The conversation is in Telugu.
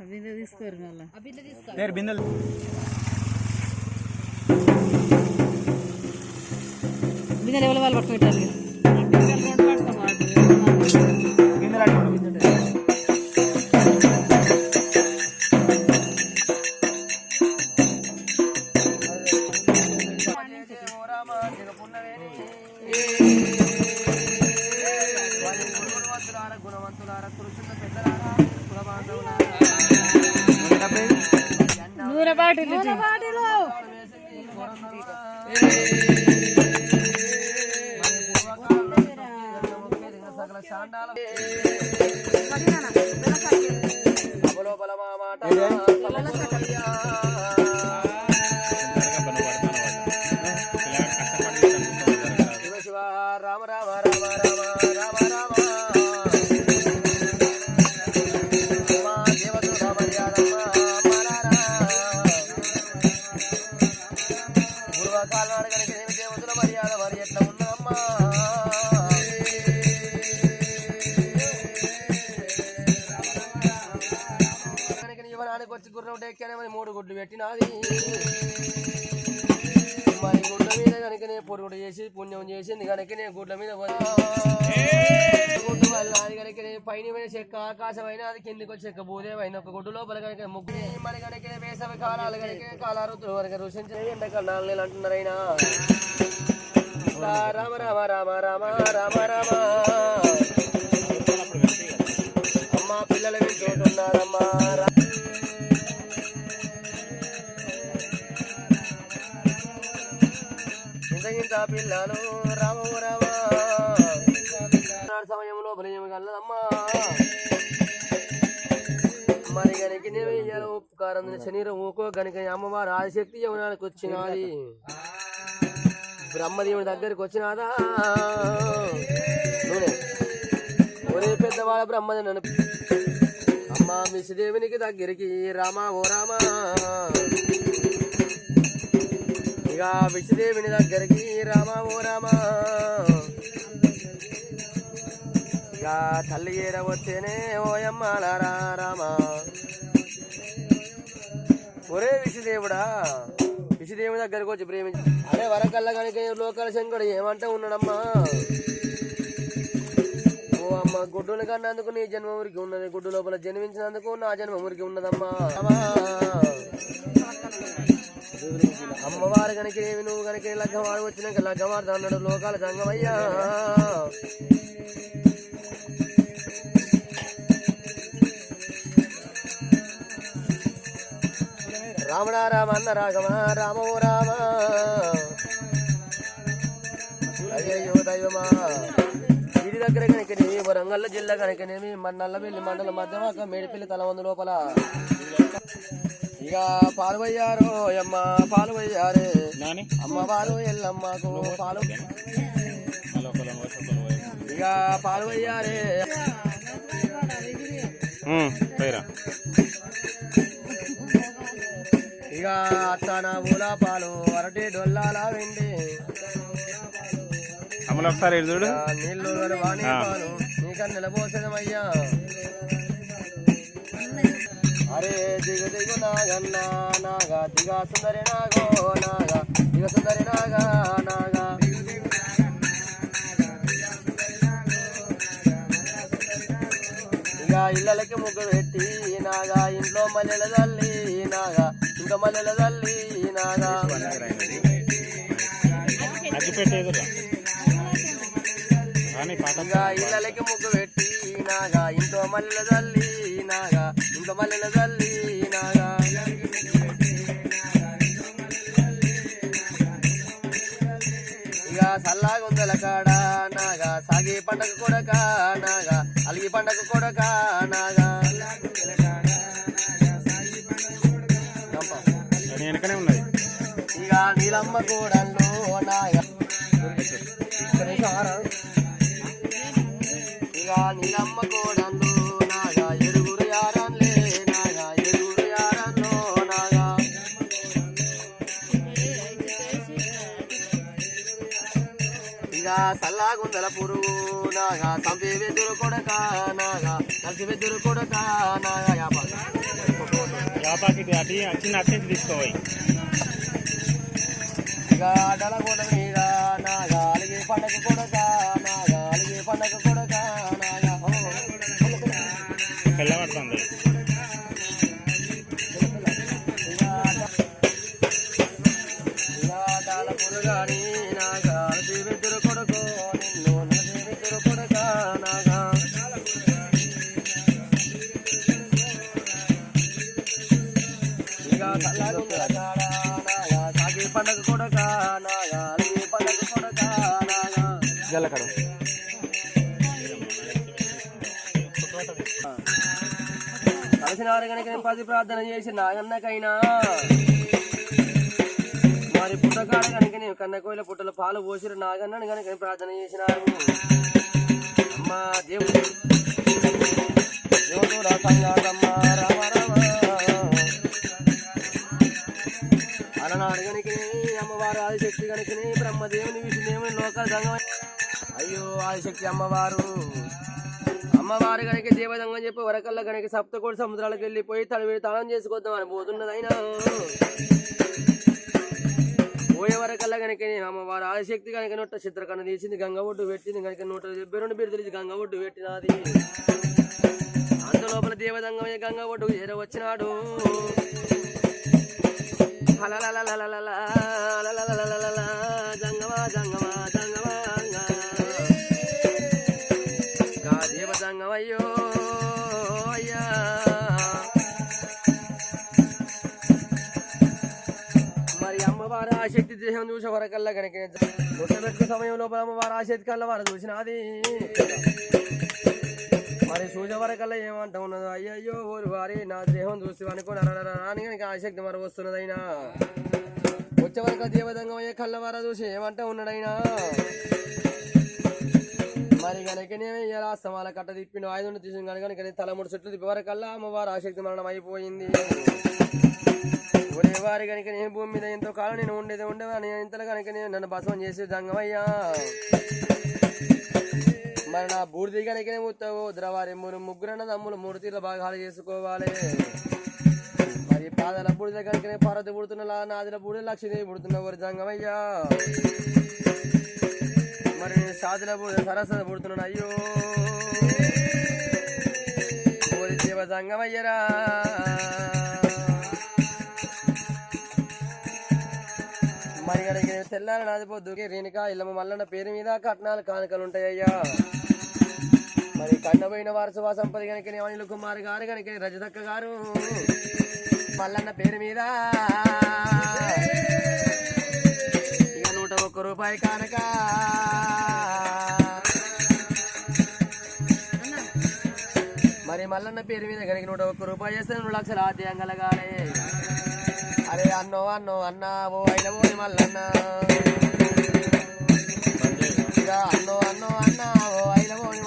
అవి తీసుకోరు మళ్ళీ. బిందెలు. బిందెలు ఎవరి వాళ్ళు పట్టుకుంటారు నూనె బాటిల్ శివ కనుక ఇవ్వడానికి వచ్చి గుర్రం ఎక్కానే మూడు గుడ్లు పెట్టినాది. మరి గుడ్ల మీద కనుకనే పొరుగుడు చేసి పుణ్యం చేసింది కనుక నేను గుడ్ల మీద గుడ్డు వల్ల అది కనుక నేను పైన మీద చెక్క ఆకాశమైన అది కిందికి వచ్చి చెక్క భూదేవైన ఒక గుడ్డు లోపల కనుక ముగ్గు మరి కనుక వేసవి కాలాలు కనుక కాలారుతులు వరకు రుచించిన ఎండకాల నాలుగు నెలలు అంటున్నారైనా రామ రామ రామ రామ రామ రామ. అమ్మా పిల్లలు వింటున్నారమ్మా ఇంత పిల్లలు. రామో రామ. సమయంలో బలియం కలదమ్మా. మరి గనికి నేను ఉపకారం శరీరం ఊకో గనిక అమ్మవారు ఆదిశక్తి యమునానికి వచ్చినది. బ్రహ్మదేవుని దగ్గరికి వచ్చినాదా? ఒరే పెద్దవాళ్ళ బ్రహ్మదేవుని నన్ను అమ్మ మిసిదేవునికి దగ్గరికి. రామా ఓ రామా. ఇక విష్ణుదేవుని దగ్గరికి రామా ఓ రామా. ఇక తల్లి ఏర వచ్చేనే ఓయమ్మాలారా రామా. ఒరే విష్ణుదేవుడా విష్ణుదేవుని దగ్గరికి వచ్చి ప్రేమించి. అరే వరకల్ల కనుక లోకల శంకరుడు ఏమంటే ఉన్నాడమ్మా? ఓ అమ్మ గుడ్డును కన్నందుకు నీ జన్మ ఊరికి ఉన్నది. గుడ్డు లోపల జన్మించినందుకు నా జన్మ ఊరికి ఉన్నదమ్మా. అమ్మవారు కనుక ఏమి నువ్వు కనుక లగ్గవాడు వచ్చినాక లగ్గవాడు అన్నాడు లోకాల సంగమయ్యా. రామణ రామ అన్న రాఘవ రామో రామ. అయ్యో దైవమా. ఇది దగ్గర కనుకనేమి వరంగల్ జిల్లా కనుకనేమి మన నల్లవెల్లి మండలం మధ్యమాక మేడిపల్లి తలవందు లోపల. ఇక పాలు పోయారు అమ్మ పాలు నాని? అమ్మవారు ఎల్లమ్మకు పాలు. ఇక పాలు పోయిరా. ఇక అత్తన ఊల పాలు అరటి డొల్లాల వెండి. అమలు ఒకసారి నీళ్ళు వాణి పాలు నీక నిలబోసదమయ్యా అరే దిగు దిగు నాగన్న నాగా దిగా సుందరి నాగో నాగా దిగ సుందరి నాగా నాగా. ఇక ఇళ్ళకి ముగ్గు పెట్టి నాగా ఇంట్లో మల్లెల తల్లి నాగా ఇంకా మల్లెల తల్లి నాగా. అగ్గిపెట్టి ఇక ఇళ్ళకి ముగ్గు పెట్టి నాగా ఇంట్లో మల్లెల తల్లి నాగా ఇంట్లో మల్లెల తల్లి నాగా. ఇక సల్లాగుందల కాడ నాగా సాగి పండగ కొడక నాగా అలిగి పండగ కొడక నాగా. వెనకనే ఉన్నది. ఇక నీలమ్మ కూడల్లో నాగా. సల్లాగుందల పురుగు నాగా సంపి వెదురు కొడక నాగా కలిసి వెదురు కొడక నాగా యాప. యాపాకి అటు చిన్న అటు నుంచి తీసుకోవాలి ఇక ఆటల కోట మీద నాగా అలిగి పండగ కొడక నాగా అలిగి పండగ ఇక చల్లగుండల కాడ నాగా సాగి పండగ కొడక నాగా అలిగి పండగ కొడక నాగా. జల్లకడ కలిసినారు కనుక పది ప్రార్థన చేసి నాగన్నకైనా మరి పుట్టకాడ కనుక నేను కన్నకోయిల పుట్టల పాలు పోసిరు నాగన్నని కనుక ప్రార్థన చేసినారు అమ్మా దేవుడు. దేవుడు రాసంగారమ్మ రామ రామ. అలనాడు కనుక అమ్మవారు ఆదిశక్తి కనుక బ్రహ్మదేవుని విష్ణుదేవుని లోకాల సంగం అయ్యో ఆదిశక్తి అమ్మవారు. అమ్మవారు గనక దేవదంగం చెప్పి వరకల్ల గనక సప్తకోటి సముద్రాలకు వెళ్ళిపోయి తడివి తాళం చేసుకొద్దాం అని పోతున్నది అయినా పోయే వరకల్లా గనక నేను అమ్మవారు ఆదిశక్తి కనుక నొట్ట చిత్రకన్న తీసింది గంగ ఒడ్డు పెట్టింది కనుక నూట డెబ్బై రెండు బిరుదులు గంగ ఒడ్డు పెట్టినది. అంత లోపల దేవదంగం గంగ ఒడ్డు చేర వచ్చినాడు శక్తి దేహం చూసే వరకల్లా కనుక పెట్టిన సమయం లోపల అమ్మవారు ఆ శక్తి కల్లా వారు చూసినది. మరి చూసే వరకల్లా ఏమంటా ఉన్నదో? అయ్యయ్యో ఊరు వారి నా దేహం చూసి అనుకుని కనుక ఆ శక్తి మరి వస్తున్నదైనా వచ్చే వరకు దేవదంగం అయ్యే కళ్ళవార చూసి ఏమంటా ఉన్నాడైనా మరి కనుకనే ఇలా అస్తమాల కట్ట తిప్పిండు ఆయుధం తీసుకుని కనుక తల మూడు చుట్లు తిప్పే వరకల్లా అమ్మవారు ఆ శక్తి మరణం అయిపోయింది. ఒరే వారి కనుక నేను భూమి మీద ఎంతో కాలం నేను ఉండేది ఉండేవాని ఇంతలో కనుక నేను నన్ను బసవం చేసే దంగమయ్యా మరి నా బూడిది కనుకనే ఉత్తావు ద్రవారి మూడు ముగ్గురన్న తమ్ములు మూడు తీర్ల భాగాలు చేసుకోవాలి. మరి పాదల బూడిద కనుకనే పార్వతి పుడుతున్న నాదిల బూడిద లక్ష్మీదేవి పుడుతున్న ఒరి దంగమయ్యా మరి నేను సాధుల బూడిద సరస్వతి పుడుతున్నాను అయ్యో దేవ దంగమయ్యరా మరి గడికి తెల్లారి నాది పొద్దు రేణుక ఇల్లమ్మ మల్లన్న పేరు మీద కట్నాలు కానుకలు ఉంటాయ్యా మరి కన్నబోయిన వారసవా సంపద కనుక అనిల్ కుమార్ గారు కనుక రజదక్క గారు. మల్లన్న పేరు మీద ఇక నూట ఒక్క రూపాయి కానుక. మరి మల్లన్న పేరు మీద కనుక నూట ఒక్క రూపాయి చేస్తే రెండు లక్షల ఆదాయం కలగాలి. అరే అన్నో అన్నో అన్న ఓ అయిన పోయి మల్లన్న. అన్నో అన్నో అన్న ఓ అయిన పోయి